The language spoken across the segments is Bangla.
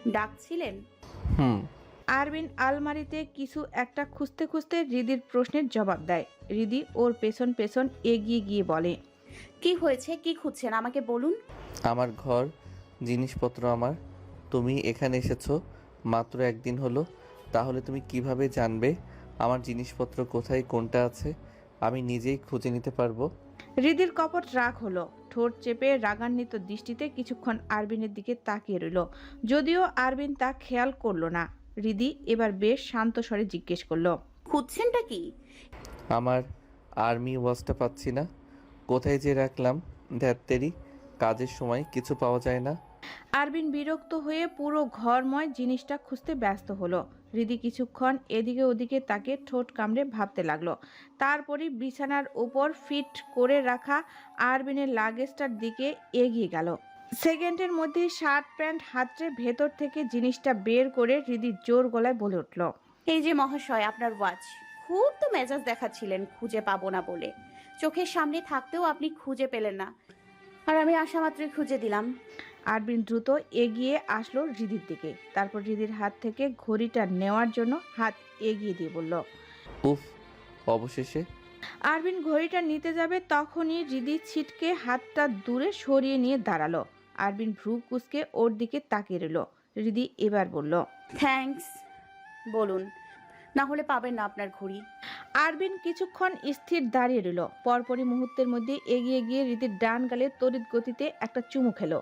ডাকছিলেন হুম। আরবিন আলমারিতে কিছু একটা খুঁজতে খুঁজতে রিদির প্রশ্নের জবাব দেয়। রিদি ওর পেছন পেছন এগিয়ে গিয়ে বলে কি হয়েছে? কি খুঁজছেন? আমাকে বলুন। আমার ঘর জিনিসপত্র আমার। তুমি এখানে এসেছ মাত্র একদিন হলো। তাহলে তুমি কীভাবে জানবে? আমার জিনিসপত্র কোথায় কোনটা আছে? আমি নিজেই খুঁজে নিতে পারব। রিদির কপট রাগ হলো। ঠোঁট চেপে রাগান্বিত দৃষ্টিতে কিছুক্ষণ আরবিনের দিকে তাকিয়ে রইল। যদিও আরবিন তা খেয়াল করল না। রিদি এবার বেশ শান্ত স্বরে জিজ্ঞেস করল খুঁজছেনটা কি? আমার আর্মি ওয়াচটা পাচ্ছি না। কোথায় যে রাখলাম ধ্যাত্তেরি কাজের সময় কিছু পাওয়া যায় না। আরবিন বিরক্ত হয়ে পুরো ঘরময় জিনিসটা খুঁজতে ব্যস্ত হলো। রিদি কিছুক্ষণ এদিকে ওদিকে তাকে ঠোঁট কামড়ে ভাবতে লাগল। তারপরই বিছানার উপর ফিট করে রাখা আরবিনের লাগেজটার দিকে এগিয়ে গেল। সেকেন্ডের মধ্যে শার্ট প্যান্ট হাতড়ে ভেতর থেকে জিনিসটা বের করে রিদি জোর গলায় বলে উঠল, এই যে মহাশয়, আপনার ওয়াচ। খুব তো মেজাজ দেখাচ্ছিলেন, খুঁজে পাবো না বলে। চোখের সামনে থাকতেও আপনি খুঁজে পেলেন না। আর আমি আশা মাত্রই খুঁজে দিলাম। আরবিন দ্রুত এগিয়ে আসলো রিদির দিকে। তারপর রিদির হাত থেকে ঘড়িটা নেওয়ার জন্য হাত এগিয়ে দিয়ে বলল উফ অবশেষে। আরবিন ঘড়িটা নিতে যাবে তখনই রিদি ছিটকে হাতটা দূরে সরিয়ে নিয়ে দাঁড়াল। আরবিন ভ্রু কুচকে ওর দিকে তাকিয়ে রইল। রিদি এবার বলল থ্যাঙ্কস বলুন না হলে পাবেন না আপনার ঘড়ি। আরবিন কিছুক্ষণ স্থির দাঁড়িয়ে রইল। পরপরই মুহূর্তের মধ্যে এগিয়ে গিয়ে রিদির ডান গালে তড়িৎ গতিতে একটা চুমু খেলো।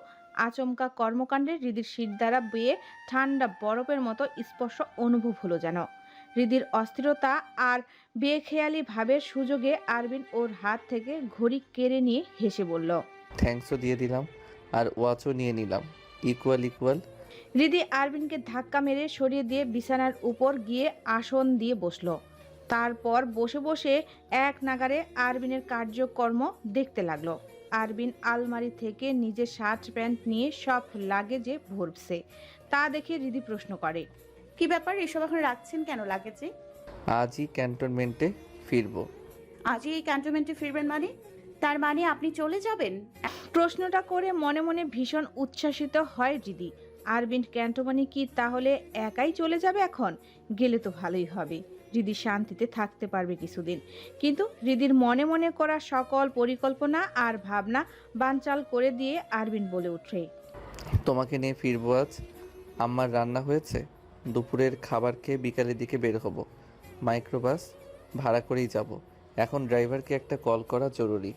আচমকা কর্মকাণ্ডে রিদির শির দ্বারা বেয়ে ঠান্ডা বরফের মতো স্পর্শ অনুভব হলো যেন। রিদির অস্থিরতা আর বেখেয়ালি ভাবের সুযোগে আরবিন ওর হাত থেকে ঘড়ি কেড়ে নিয়ে হেসে বলল থ্যাঙ্কসও দিয়ে দিলাম আর ওয়াচও নিয়ে নিলাম। ইকুয়াল ইকুয়াল রিদি আরবিনকে ধাক্কা মেরে সরিয়ে দিয়ে বিছানার উপর গিয়ে আসন দিয়ে বসল। তারপর বসে বসে এক নাগারে আরবিনের কার্যকর্ম দেখতে লাগল। আরবিন আলমারি থেকে নিজের শার্ট প্যান্ট নিয়ে সব লাগেজে ভরছে। তা দেখে রিদি প্রশ্ন করে কি ব্যাপার এসব এখন রাখছেন কেন লাগেছে আজই ক্যান্টনমেন্টে ফিরবো। আজই এই ক্যান্টনমেন্টে ফিরবেন মানে? তার মানে আপনি চলে যাবেন? প্রশ্নটা করে মনে মনে ভীষণ উচ্ছ্বাসিত হয় রিদি আরবিন ক্যান্টোমানি কি তাহলে একাই চলে যাবে এখন? গেলে তো ভালোই হবে। রিদি শান্তিতে থাকতে পারবে কিছুদিন। কিন্তু রিদির মনে মনে করা সকল পরিকল্পনা আর ভাবনা বানচাল করে দিয়ে আরবিন বলে উঠে তোমাকে নিয়ে ফিরবো আজ। আম্মার রান্না হয়েছে। দুপুরের খাবার খেয়ে বিকালের দিকে বের হব। মাইক্রোবাস ভাড়া করেই যাব। এখন ড্রাইভারকে একটা কল করা জরুরি।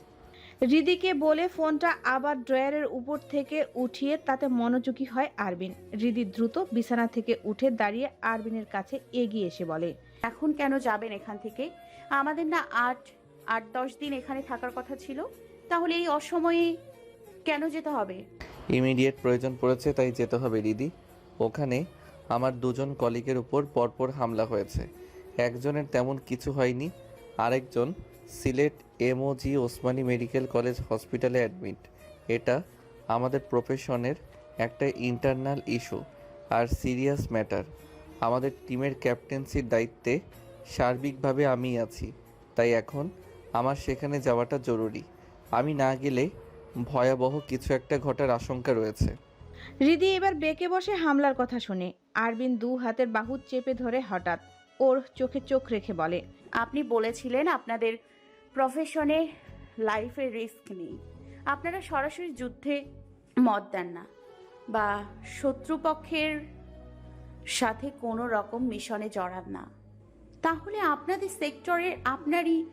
রিদিকে বলে ফোনটা আবার ড্রয়ারের উপর থেকে উঠিয়ে তাতে মনোযোগী হয় আরবিন। রিদি দ্রুত বিছানা থেকে উঠে দাঁড়িয়ে আরবিনের কাছে এগিয়ে এসে বলে এখন কেন যাবেন এখান থেকে? আমাদের না আট আট, দশ দিন এখানে থাকার কথা ছিল। তাহলে এই অসময়ে কেন যেতে হবে? ইমিডিয়েট প্রয়োজন পড়েছে, তাই যেতে হবে দিদি। ওখানে আমার দুজন কলিগের উপর পরপর হামলা হয়েছে। একজনের তেমন কিছু হয়নি, আরেকজন Sylhet MOG Osmani medical college হসপিটালে অ্যাডমিট। এটা আমাদের প্রফেশনের একটা ইন্টারনাল ইস্যু আর সিরিয়াস ম্যাটার আমাদের টিমের ক্যাপ্টেন্সির দায়িত্বে সার্বিকভাবে আমি আছি। তাই এখন আমার সেখানে যাওয়াটা জরুরি। আমি না গেলে ভয়াবহ কিছু একটা ঘটার আশঙ্কা রয়েছে। রিদি এবার বেঁকে বসে হামলার কথা শুনে। আরবিন দু হাতের বাহু চেপে ধরে হঠাৎ ওর চোখে চোখ রেখে বলে আপনি বলেছিলেন আপনাদের প্রফেশনে লাইফে রিস্ক নেই। আপনারা সরাসরি যুদ্ধে মত দেন না বা শত্রুপক্ষের সাথে কোনো রকম মিশনে জড়ান না। তাহলে আপনাদের সেক্টরের আপনারই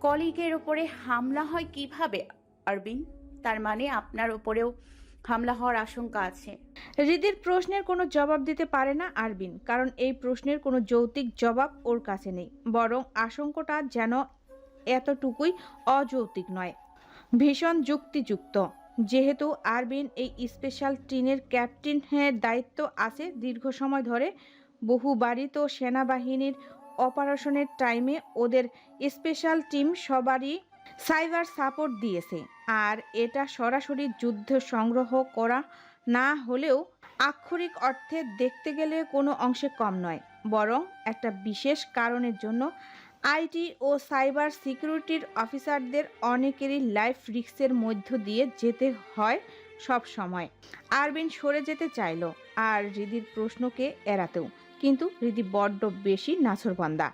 কলিগের ওপরে হামলা হয় কীভাবে আরবিন তার মানে আপনার ওপরেও হামলা হওয়ার আশঙ্কা আছে। রিদির প্রশ্নের কোনো জবাব দিতে পারে না আরবিন কারণ এই প্রশ্নের কোনো যৌক্তিক জবাব ওর কাছে নেই। বরং আশঙ্কটা যেন এতটুকুই অযৌক্তিক নয়। ভীষণ যুক্তিযুক্ত। যেহেতু আরবিন এই স্পেশাল ট্রেনের ক্যাপ্টেনের দায়িত্ব আছে, দীর্ঘ সময় ধরে বহুবারই তো সেনাবাহিনীর অপারেশনের টাইমে ওদের স্পেশাল টিম সবারই সাইবার সাপোর্ট দিয়েছে। আর এটা সরাসরি যুদ্ধ সংগ্রহ করা না হলেও আক্ষরিক অর্থে দেখতে গেলে কোনো অংশে কম নয়, বরং একটা বিশেষ কারণের জন্য আইটি ও সাইবার সিকিউরিটির অফিসারদের অনেকেরই লাইফ রিস্কের মধ্য দিয়ে যেতে হয় সব সময়। আরবিন সরে যেতে চাইলো আর রিদির প্রশ্নকে এড়াতেও। কিন্তু রিদি বড্ড বেশি নাছরবান্দা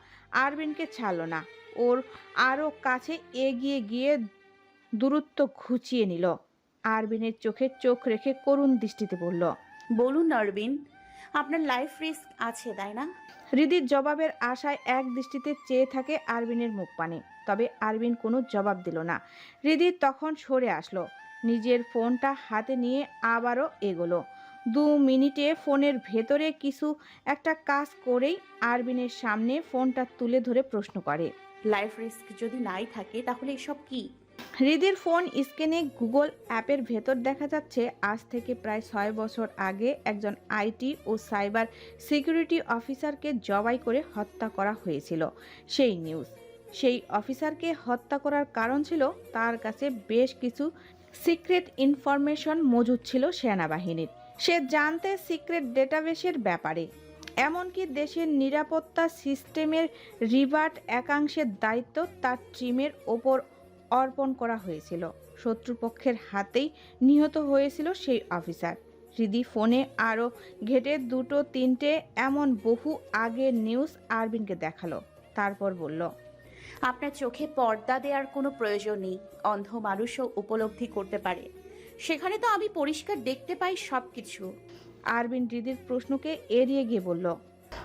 আরবিনকে ছাড়ল না। ওর আরও কাছে এগিয়ে গিয়ে দূরত্ব ঘুচিয়ে নিল। আরবিনের চোখে চোখ রেখে করুণ দৃষ্টিতে বলল, বলুন নরবিন আপনার লাইফ রিস্ক আছে, তাই না? হৃদির জবাবের আশায় এক দৃষ্টিতে চেয়ে থাকে আরবিনের মুখ পানে তবে আরবিন কোনো জবাব দিল না। হৃদি তখন সরে আসলো। নিজের ফোনটা হাতে নিয়ে আবারও এগোলো। দু মিনিটে ফোনের ভেতরে কিছু একটা কাজ করেই আরবিনের সামনে ফোনটা তুলে ধরে প্রশ্ন করে, লাইফ রিস্ক যদি নাই থাকে, তাহলে এসব কি? হৃদির ফোন স্ক্রিনে গুগল অ্যাপের ভেতর দেখা যাচ্ছে, আজ থেকে প্রায় ছয় বছর আগে একজন আইটি ও সাইবার সিকিউরিটি অফিসারকে জবাই করে হত্যা করা হয়েছিল। সেই নিউজ। সেই অফিসারকে হত্যা করার কারণ ছিল, তার কাছে বেশ কিছু সিক্রেট ইনফরমেশন মজুদ ছিল সেনাবাহিনীর। সে জানতে সিক্রেট ডেটাবেসের ব্যাপারে। এমনকি দেশের নিরাপত্তা সিস্টেমের রিভার্ট একাংশের দায়িত্ব তার টিমের ওপর অর্পণ করা হয়েছিল। শত্রুপক্ষের হাতেই নিহত হয়েছিল সেই অফিসার। হৃদি ফোনে আরও ঘেটে দুটো তিনটে এমন বহু আগের নিউজ আরবিনকে দেখাল। তারপর বলল আপনার চোখে পর্দা দেওয়ার কোনো প্রয়োজন নেই। অন্ধ মানুষও উপলব্ধি করতে পারে। সেখানে তো আমি পরিষ্কার দেখতে পাই সব কিছু আরবিন হৃদির প্রশ্নকে এড়িয়ে গিয়ে বলল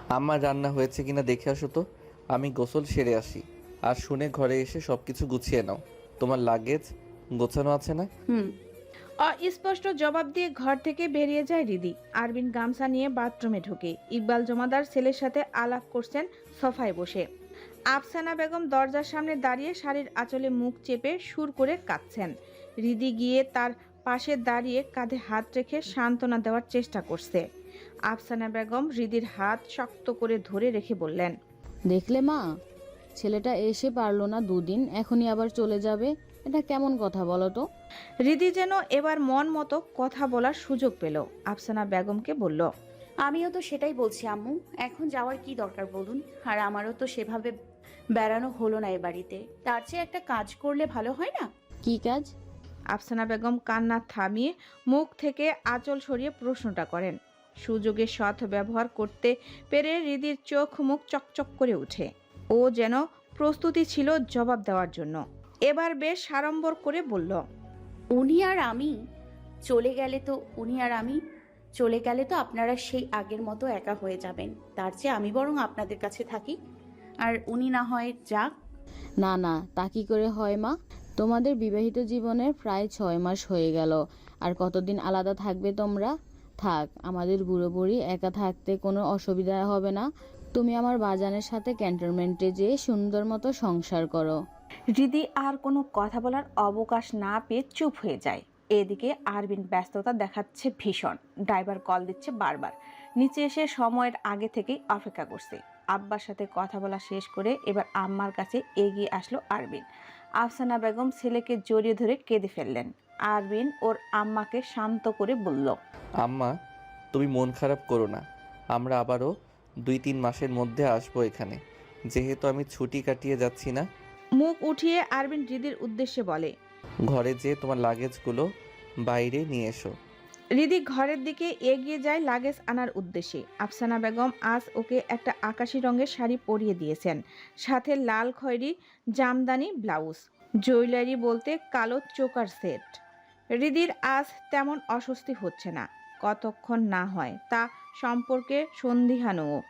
আমার রান্না হয়েছে কিনা দেখে আসো তো। আমি গোসল সেরে আসি। আর শুনে ঘরে এসে সব কিছু গুছিয়ে নাও। তোমার লাগেজ গোছানো আছে না? হুম। অস্পষ্ট জবাব দিয়ে ঘর থেকে বেরিয়ে যায় রিদি। আরবিন গামছা নিয়ে বাথরুমে ঢুকে। ইকবাল জমাদার ছেলের সাথে আলাপ করছেন সোফায় বসে। আফসানা বেগম দরজার সামনে দাঁড়িয়ে শাড়ির আঁচলে মুখ চেপে সুর করে কাঁদছেন। রিদি গিয়ে তার পাশে দাঁড়িয়ে কাঁধে হাত রেখে সান্ত্বনা দেওয়ার চেষ্টা করছে। আফসানা বেগম রিদির হাত শক্ত করে ধরে রেখে বললেন দেখলে মা ছেলেটা এসে পারল না দুদিন এখনই আবার চলে যাবে। এটা কেমন কথা বলো তো? রিদি যেন এবার মন মতো কথা বলার সুযোগ পেল। আফসানা বেগমকে বলল আমিও তো সেটাই বলছি আম্মু। এখন যাওয়ার কি দরকার বলুন? আর আমারও তো সেভাবে বেড়ানো হলো না এ বাড়িতে। তার চেয়ে একটা কাজ করলে ভালো হয় না? কি কাজ? আফসানা বেগম কান্না থামিয়ে মুখ থেকে আঁচল সরিয়ে প্রশ্নটা করেন। সুযোগে সৎ ব্যবহার করতে পেরে রিদির চোখ মুখ চকচক করে ওঠে। ও যেন প্রস্তুতি ছিল জবাব দেওয়ার জন্য। এবার বেশ সাড়ম্বর করে বলল উনি আর আমি চলে গেলে তো উনি আর আমি চলে গেলে তো আপনারা সেই আগের মতো একা হয়ে যাবেন। তার চেয়ে আমি বরং আপনাদের কাছে থাকি। আর উনি না হয় যাক। না না তা কি করে হয় মা? তোমাদের বিবাহিত জীবনের প্রায় ছয় মাস হয়ে গেল। আর কতদিন আলাদা থাকবে তোমরা? থাক আমাদের বুড়ো বুড়ি একা থাকতে কোনো অসুবিধা হবে না। তুমি আমার বাজানের সাথে ক্যান্টনমেন্টে যেয়ে সুন্দর মতো সংসার করো। রিদি আর কোনো কথা বলার অবকাশ না পেয়ে চুপ হয়ে যায়। এদিকে আরবিন ব্যস্ততা দেখাচ্ছে ভীষণ। ড্রাইভার কল দিচ্ছে বারবার। নিচে এসে সময়ের আগে থেকেই অপেক্ষা করছে। আব্বার সাথে কথা বলা শেষ করে এবার আম্মার কাছে এগিয়ে আসলো আরবিন। আফসানা বেগম ছেলেকে জড়িয়ে ধরে কেঁদে ফেললেন। আরবিন ওর আম্মাকে শান্ত করে বলল আম্মা তুমি মন খারাপ করো না। আমরা আবারও দুই তিন মাসের মধ্যে আসব এখানে। যেহেতু আমি ছুটি কাটিয়ে যাচ্ছি না। মুখ উঠিয়ে আরবিন রিদির উদ্দেশ্যে বলে ঘরে যেয়ে তোমার লাগেজগুলো বাইরে নিয়ে এসো। রিদি ঘরের দিকে এগিয়ে যায় লাগেজ আনার উদ্দেশ্যে। আফসানা বেগম আজ ওকে একটা আকাশি রঙের শাড়ি পরিয়ে দিয়েছেন। সাথে লাল খয়েরি জামদানি ব্লাউজ জুয়েলারি বলতে কালো চোকার সেট। রিদির আজ তেমন অস্বস্তি হচ্ছে না। কতক্ষণ না হয় তা সম্পর্কে সন্দিহানও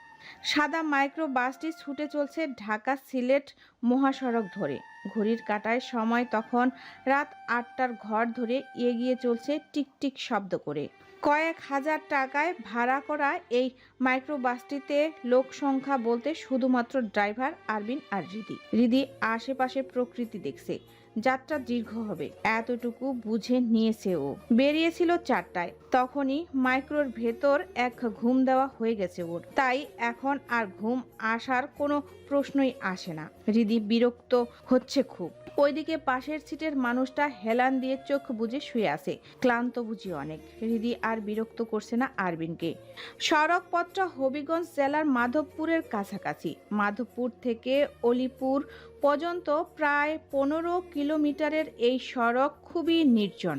সাদা মাইক্রো বাসটি ছুটে চলছে ঢাকা সিলেট মহাসড়ক ধরে। ঘড়ির কাটায় সময় তখন রাত আটটার ঘর ধরে এগিয়ে চলছে টিকটিক শব্দ করে। কয়েক হাজার টাকায় ভাড়া করা এই মাইক্রোবাসটিতে লোক সংখ্যা বলতে শুধুমাত্র ড্রাইভার আরবিন আর রিদি। রিদি আশেপাশে প্রকৃতি দেখছে। যাত্রা দীর্ঘ হবে। এতটুকু বুঝে নিয়েছে ও। বেরিয়েছিল চারটায়। তখনই মাইক্রোর ভেতর এক ঘুম দেওয়া হয়ে গেছে ওর। তাই এখন আর ঘুম আসার কোনো প্রশ্নই আসে না। হৃদি বিরক্ত হচ্ছে খুব। ওইদিকে পাশের সিটের মানুষটা হেলান দিয়ে চোখ বুজে শুয়ে আছে। ক্লান্ত বুঝি অনেক। হৃদি আর বিরক্ত করছে না আরবিনকে। সড়ক পথটা হবিগঞ্জ জেলার মাধবপুরের কাছাকাছি। মাধবপুর থেকে অলিপুর পর্যন্ত প্রায় পনেরো কিলোমিটারের এই সড়ক খুবই নির্জন।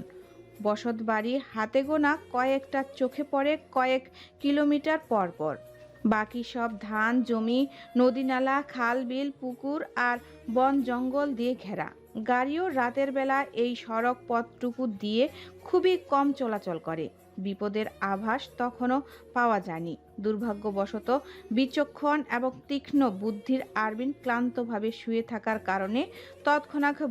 বসতবাড়ি হাতে গোনা কয়েকটা চোখে পড়ে কয়েক কিলোমিটার পর পর বাকি সব ধান, জমি, নদীনালা, খাল, বিল, পুকুর আর বন জঙ্গল দিয়ে ঘেরা। গাড়িও রাতের বেলা এই সড়ক পথটুকু দিয়ে খুবই কম চলাচল করে। বিপদের আভাস তখনও পাওয়া যায়নি। দুর্ভাগ্যবশত বিচক্ষণ এবং তীক্ষ্ণ বুদ্ধির আরবিন ক্লান্তভাবে শুয়ে থাকার কারণে তৎক্ষণাৎ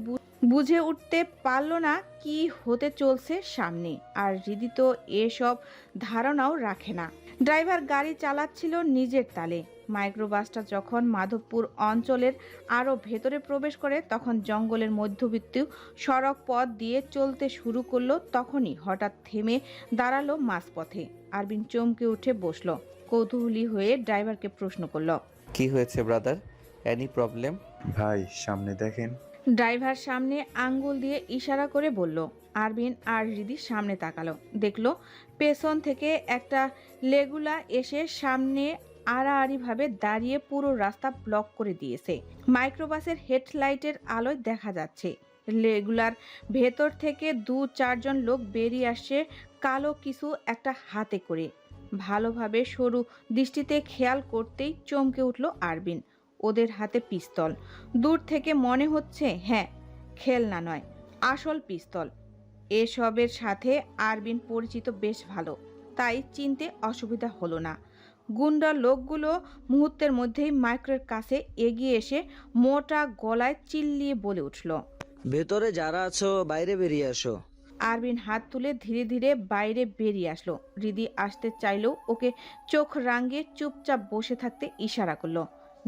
বুঝে উঠতে পারল না কি হতে চলছে সামনে। আর হৃদি তো এসব ধারণাও রাখে না। ড্রাইভার গাড়ি চালাচ্ছিল নিজের তালে। মাইক্রোবাসটা যখন মাধবপুর অঞ্চলের আরও ভেতরে প্রবেশ করে তখন জঙ্গলের মধ্যবিত্ত সড়ক পথ দিয়ে চলতে শুরু করল তখনই হঠাৎ থেমে দাঁড়াল মাঝপথে। আরবিন চমকে উঠে বসল। কৌতূহলী হয়ে ড্রাইভারকে প্রশ্ন করল কি হয়েছে ব্রাদার এনি প্রবলেম ভাই সামনে দেখেন। ড্রাইভার সামনে আঙ্গুল দিয়ে ইশারা করে বলল, আরবিন আর হৃদি সামনে তাকালো। দেখল, পেছন থেকে একটা লেগুলা এসে সামনে আড়াআড়িভাবে দাঁড়িয়ে পুরো রাস্তা ব্লক করে দিয়েছে। মাইক্রোবাসের হেডলাইটের আলোয় দেখা যাচ্ছে। লেগুলার ভেতর থেকে দু চারজন লোক বেরিয়ে আসছে কালো কিছু একটা হাতে করে। ভালোভাবে সরু দৃষ্টিতে খেয়াল করতেই চমকে উঠল আরবিন। ওদের হাতে পিস্তল। দূর থেকে মনে হচ্ছে হ্যাঁ খেলনা নয় আসল পিস্তল। এসবের সাথে আরবিন পরিচিত বেশ ভালো তাই চিনতে অসুবিধা হলো না। গুন্ডা লোকগুলো মুহূর্তের মধ্যেই মাইক্রোর কাছে এগিয়ে এসে মোটা গলায় চিল্লিয়ে বলে উঠল ভেতরে যারা আছো বাইরে বেরিয়ে আসো। আরবিন হাত তুলে ধীরে ধীরে বাইরে বেরিয়ে আসলো। রিদি আসতে চাইলেও ওকে চোখ রাঙিয়ে চুপচাপ বসে থাকতে ইশারা করল।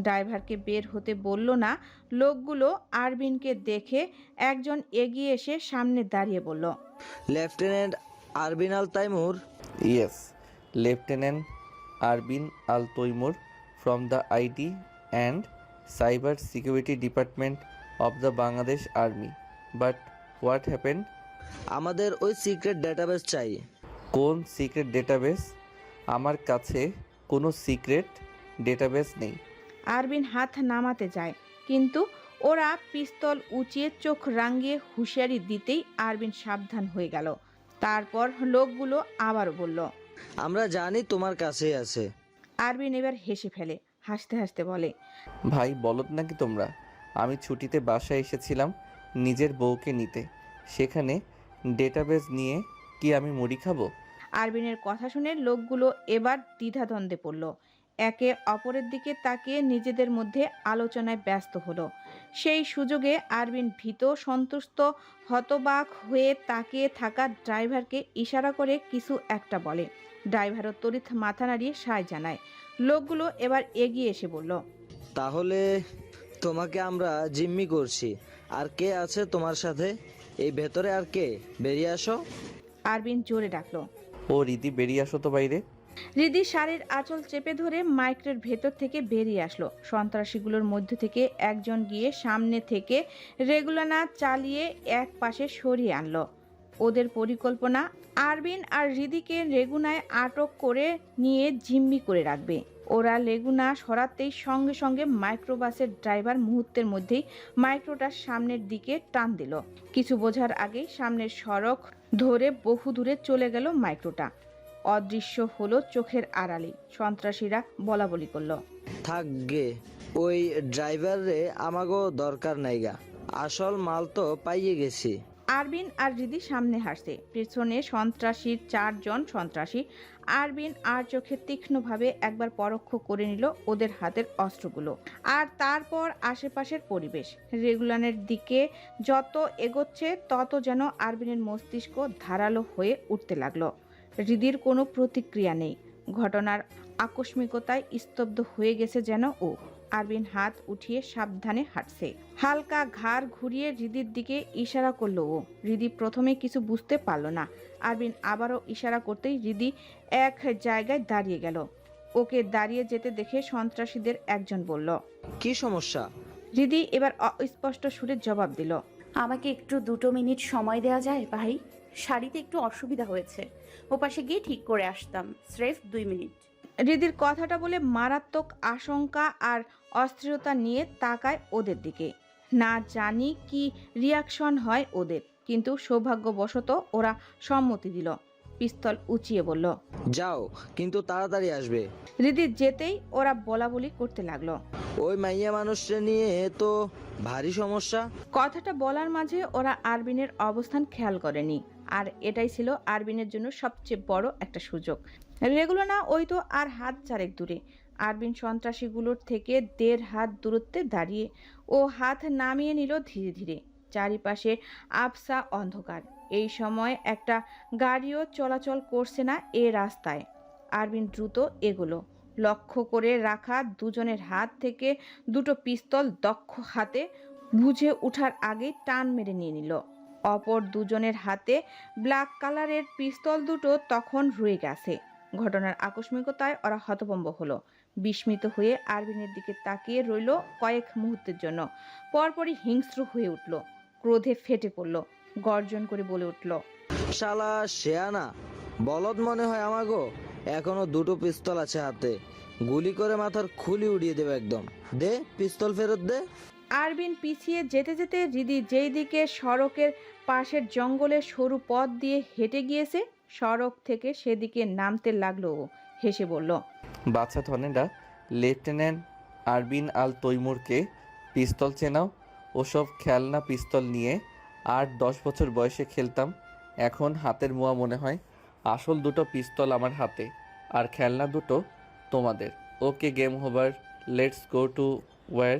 ড্রাইভারকে বের হতে বলল না। লোকগুলো আরবিনকে দেখে একজন এগিয়ে এসে সামনে দাঁড়িয়ে বলল lieutenant Arbin Al Taimur? Yes lieutenant Arbin Al Taimur from the IT and cyber security department of the Bangladesh army. But what happen আমাদের ওই সিক্রেট ডেটাবেস চাই। কোন সিক্রেট ডেটাবেস? আমার কাছে কোনো সিক্রেট ডেটাবেস নেই। আরবিন হাত নামাতে যায় কিন্তু ওরা পিস্তল উঁচিয়ে চোখ রাঙিয়ে হুঁশিয়ারি দিতেই আরবিন সাবধান হয়ে গেল। তারপর লোকগুলো আবার বলল আমরা জানি তোমার কাছেই আছে। আরবিন এবার হেসে ফেলে হাসতে হাসতে বলে ভাই বলত নাকি তোমরা? আমি ছুটিতে বাসায় এসেছিলাম নিজের বউকে নিতে। সেখানে ডেটাবেস নিয়ে কি আমি মুড়ি খাব? আরবিনের কথা শুনে লোকগুলো এবার দ্বিধাদ্বন্দ্বে পড়ল। একে অপরের দিকে তাকিয়ে নিজেদের মধ্যে আলোচনায় ব্যস্ত হলো। সেই সুযোগে আরবিন ভীত সন্তুষ্ট হতবাক হয়ে তাকিয়ে থাকা ড্রাইভারকে ইশারা করে কিছু একটা বলে। ড্রাইভারও তড়িৎ মাথা নাড়িয়ে সায় জানায়। লোকগুলো এবার এগিয়ে এসে বলল তাহলে তোমাকে আমরা জিম্মি করছি। আর কে আছে তোমার সাথে? এই ভেতরে আর কে? বেরিয়ে আসো। আরবিন জোরে ডাকলো ও রিদি বেরিয়ে আসো তো বাইরে। রিদি শাড়ির আঁচল চেপে ধরে মাইক্রের ভেতর থেকে বেরিয়ে আসলো। সন্ত্রাসীগুলোর মধ্য থেকে একজন গিয়ে সামনে থেকে রেগুলানা চালিয়ে এক পাশে সরিয়ে আনলো। ওদের পরিকল্পনা, আরবিন আর রিদিকে রেগুনায় আটক করে নিয়ে জিম্মি করে রাখবে। ওরা লেগুনা সরাতেই সঙ্গে সঙ্গে মাইক্রোবাসের ড্রাইভার মুহূর্তের মধ্যেই মাইক্রোটার সামনের দিকে টান দিল। কিছু বোঝার আগেই সামনের সড়ক ধরে বহু দূরে চলে গেল মাইক্রোটা। অদৃশ্য হলো চোখের আড়ালে। সন্ত্রাসীরা বলা বলি করল থাকবে ওই ড্রাইভারে আমাগো দরকার নাইগা আসল মাল তো পাইয়ে গেছি। আরবিন আর রিদি সামনে হাসছে পেছনে সন্ত্রাসীর চারজন সন্ত্রাসী। আরবিন আর চোখে তীক্ষ্ণভাবে একবার পরোক্ষ করে নিল ওদের হাতের অস্ত্রগুলো। আর তারপর আশেপাশের পরিবেশ। রেগুলানের দিকে যত এগোচ্ছে তত যেন আরবিনের মস্তিষ্ক ধারালো হয়ে উঠতে লাগল। হৃদির কোনো প্রতিক্রিয়া নেই। ঘটনার আকস্মিকতায় স্তব্ধ হয়ে গেছে যেন ও। আরবিন হাত উঠিয়ে সাবধানে হাঁটছে। হালকা ঘাড় ঘুরিয়ে রিদির দিকে ইশারা করল ও। রিদি প্রথমে কিছু বুঝতে পারল না। আরবিন আবারও ইশারা করতেই রিদি এক জায়গায় দাঁড়িয়ে গেল। ওকে দাঁড়িয়ে যেতে দেখে সন্ত্রাসীদের একজন বলল কি সমস্যা? রিদি এবার অস্পষ্ট সুরে জবাব দিল আমাকে একটু দুটো মিনিট সময় দেওয়া যায় ভাই। শাড়িতে একটু অসুবিধা হয়েছে। ওপাশে গিয়ে ঠিক করে আসতাম। স্রেফ দুই মিনিট। রিদির কথাটা বলে মারাত্মক আশঙ্কা আর অস্থিরতা নিয়ে তাকায় ওদের দিকে। না জানি কি রিয়াকশন হয় ওদের, কিন্তু সৌভাগ্যবশত ওরা সম্মতি দিল। পিস্তল উঁচিয়ে বলল যাও কিন্তু তাড়াতাড়ি আসবে। রিদি যেতেই ওরা বলা বলি করতে লাগল। ওই মাইয়া মানুষটা নিয়ে তো ভারী সমস্যা? কথাটা বলার মাঝে ওরা আরবিনের অবস্থান খেয়াল করেনি আর এটাই ছিল আরবিনের জন্য সবচেয়ে বড় একটা সুযোগ। রেগুলো না ওই তো আর হাত চারেক দূরে। আরবিন সন্ত্রাসীগুলোর থেকে দেড় হাত দূরত্বে দাঁড়িয়ে ও হাত নামিয়ে নিল ধীরে ধীরে। চারিপাশে আবসা অন্ধকার। এই সময় একটা গাড়িও চলাচল করছে না এ রাস্তায়। আরবিন দ্রুত এগোলো। লক্ষ্য করে রাখা দুজনের হাত থেকে দুটো পিস্তল দক্ষ হাতে বুঝে ওঠার আগেই টান মেরে নিয়ে নিল। অপর দুজনের হাতে ব্ল্যাক কালারের পিস্তল দুটো তখন রয়ে গেছে। ঘটনার আকস্মিকতায় ওরা হতভম্ব হলো। বিস্মিত হয়ে আরবিনের দিকে তাকিয়ে রইল কয়েক মুহূর্তের জন্য। পরপরই হিংস্র হয়ে উঠল। ক্রোধে ফেটে পড়ল। গর্জন করে বলে উঠল শালা শেয়ানা বলদ মনে হয় আমাগো এখনও দুটো পিস্তল আছে হাতে। গুলি করে মাথার খুলি উড়িয়ে দেবে একদম। দে পিস্তল ফেরত দে। আরবিন পিছিয়ে যেতে যেতে রিদি যেই দিকে সড়কের পাশের জঙ্গলের সরু পথ দিয়ে হেঁটে গিয়েছে সড়ক থেকে সেদিকে নামতে লাগল ও। হেসে বলল বাচ্চা ধনেরা লেফটেন্যান্ট আরবিন আল তৈমুরকে পিস্তল চেনাও ওসব খেলনা পিস্তল নিয়ে আট, দশ বছর বয়সে খেলতাম। এখন হাতের মোয়া মনে হয়। আসল দুটো পিস্তল আমার হাতে, আর খেলনা দুটো তোমাদের। Okay, game over let's go to war.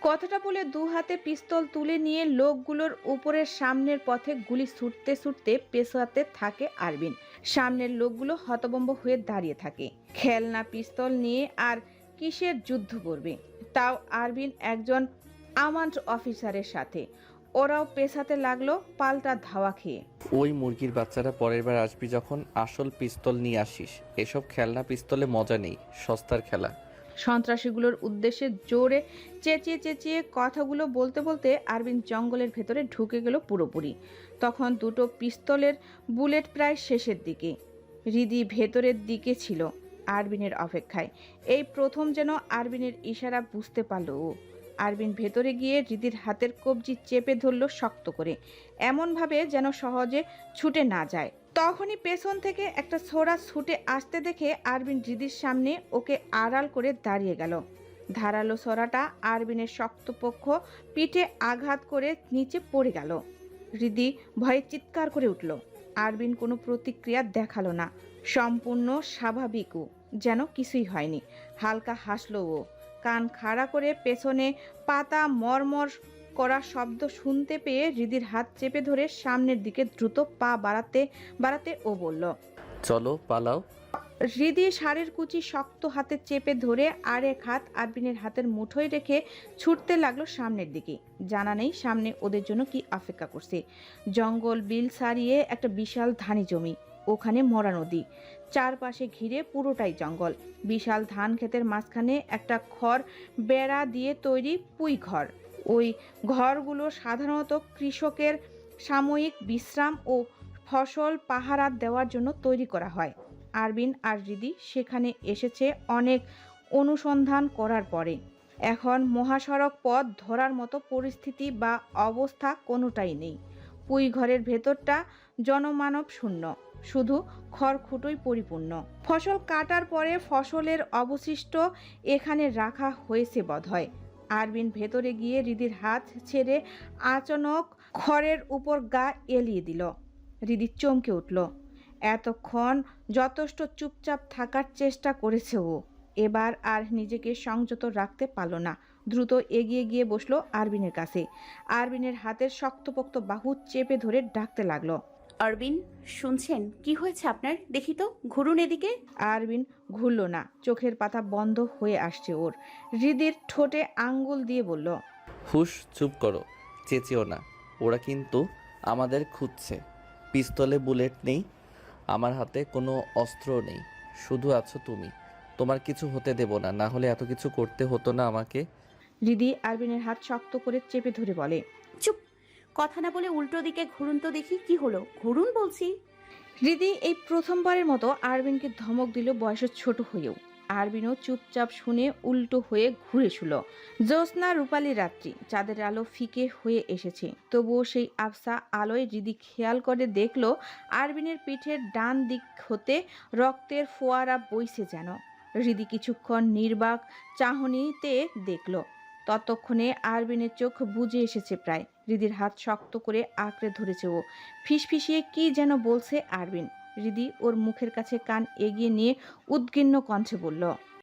কথাটা বলে দু হাতে পিস্তল তুলে নিয়ে লোকগুলোর উপরের সামনের পথে গুলি ছুটতে ছুটতে পেছাতে থাকে আরবিন। সামনের লোকগুলো হতবম্ব হয়ে দাঁড়িয়ে থাকে। খেলনা, পিস্তল নিয়ে আর কিসের যুদ্ধ করবে? তাও আরবিন একজন আমান্ড অফিসারের সাথে। ওরাও পেছাতে লাগল পাল্টা ধাওয়া খেয়ে। ওই মুরগির বাচ্চারা পরের বার আসবি যখন আসল পিস্তল নিয়ে আসিস। এসব খেলনা পিস্তলে মজা নেই সস্তার খেলা। সন্ত্রাসীগুলোর উদ্দেশ্যে জোরে চেঁচিয়ে চেঁচিয়ে কথাগুলো বলতে বলতে আরবিন জঙ্গলের ভেতরে ঢুকে গেল পুরোপুরি। তখন দুটো পিস্তলের বুলেট প্রায় শেষের দিকে। রিদি ভেতরের দিকে ছিল আরবিনের অপেক্ষায়। এই প্রথম যেন আরবিনের ইশারা বুঝতে পারল ও। আরবিন ভেতরে গিয়ে রিদির হাতের কবজি চেপে ধরল শক্ত করে। এমনভাবে যেন সহজে ছুটে না যায়। তখনই পেছন থেকে একটা ছোড়া ছুটে আসতে দেখে আরবিন রিদির সামনে ওকে আড়াল করে দাঁড়িয়ে গেল। ধারালো ছড়াটা আরবিনের শক্তপক্ষ পিঠে আঘাত করে নিচে পড়ে গেল। রিদি ভয়ে চিৎকার করে উঠল। আরবিন কোনো প্রতিক্রিয়া দেখাল না। সম্পূর্ণ স্বাভাবিকও, যেন কিছুই হয়নি। হালকা হাসলো ও। কান খাড়া করে পেছনে পাতা মরমর করা শব্দ শুনতে পেয়ে হৃদির হাত চেপে ধরে সামনের দিকে দ্রুত পা বাড়াতে বাড়াতে ও বলল চলো পালাও। হৃদি শাড়ির কুচি শক্ত হাতে চেপে ধরে আর এক হাত আরবিনের হাতের মুঠোয় রেখে ছুটতে লাগল সামনের দিকে। জানা নেই সামনে ওদের জন্য কি অপেক্ষা করছে। জঙ্গল বিল সারিয়ে একটা বিশাল ধানি জমি ওখানে মরা নদী। চারপাশে ঘিরে পুরোটাই জঙ্গল। বিশাল ধান ক্ষেতের মাঝখানে একটা খড় বেড়া দিয়ে তৈরি পুই ঘর। ওই ঘরগুলো সাধারণত কৃষকের সাময়িক বিশ্রাম ও ফসল পাহারা দেওয়ার জন্য তৈরি করা হয়। আরবিন আর রিদি সেখানে এসেছে অনেক অনুসন্ধান করার পরে। এখন মহাসড়ক পথ ধরার মতো পরিস্থিতি বা অবস্থা কোনোটাই নেই। পুই ঘরের ভেতরটা জনমানব শূন্য শুধু খড়খুটোই পরিপূর্ণ। ফসল কাটার পরে ফসলের অবশিষ্ট এখানে রাখা হয়েছে বোধহয়। আরবিন ভেতরে গিয়ে রিদির হাত ছেড়ে আচনক খড়ের উপর গা এলিয়ে দিল। রিদি চমকে উঠল। এতক্ষণ যথেষ্ট চুপচাপ থাকার চেষ্টা করেছে ও। এবার আর নিজেকে সংযত রাখতে পারল না। দ্রুত এগিয়ে গিয়ে বসল আরবিনের কাছে। আরবিনের হাতের শক্তপোক্ত বাহু চেপে ধরে ডাকতে লাগল। অরবিন শুনছেন? কি হয়েছে আপনার? দেখি তো ঘুরুন এদিকে। আরবিন ঘুরল না চোখের পাতা বন্ধ হয়ে আসছে ওর। হৃদির ঠোঁটে আঙ্গুল দিয়ে বলল হুশ চুপ করো চেঁচিও না। ওরা কিন্তু আমাদের খুঁজছে। পিস্তলে বুলেট নেই আমার হাতে কোনো অস্ত্র নেই। শুধু আছো তুমি। তোমার কিছু হতে দেব না না হলে এত কিছু করতে হতো না আমাকে। হৃদি আরবিনের হাত শক্ত করে চেপে ধরে বলে চুপ কথা না বলে উল্টো দিকে ঘুরুন তো দেখি কি হলো। ঘুরুন বলছি। হৃদি এই প্রথমবারের মতো আরবিনকে ধমক দিল বয়সে ছোট হয়েও। আরবিনও চুপচাপ শুনে উল্টো হয়ে ঘুরে শুল। জ্যোৎস্না রূপালী রাত্রি, চাঁদের আলো ফিকে হয়ে এসেছে। তবুও সেই আফসা আলোয় হৃদি খেয়াল করে দেখল আরবিনের পিঠের ডান দিক হতে রক্তের ফোয়ারা বইছে যেন। হৃদি কিছুক্ষণ নির্বাক চাহনিতে দেখল। ততক্ষণে আরবিনের চোখ বুজে এসেছে প্রায়। হৃদির হাত শক্ত করে আঁকড়ে ধরেছে ও। ফিসফিসিয়ে কি যেন বলছে আরবিন। রিদি ওর মুখের কাছে কান এগিয়ে নিয়ে উদ্গিন্ন কণ্ঠে বলল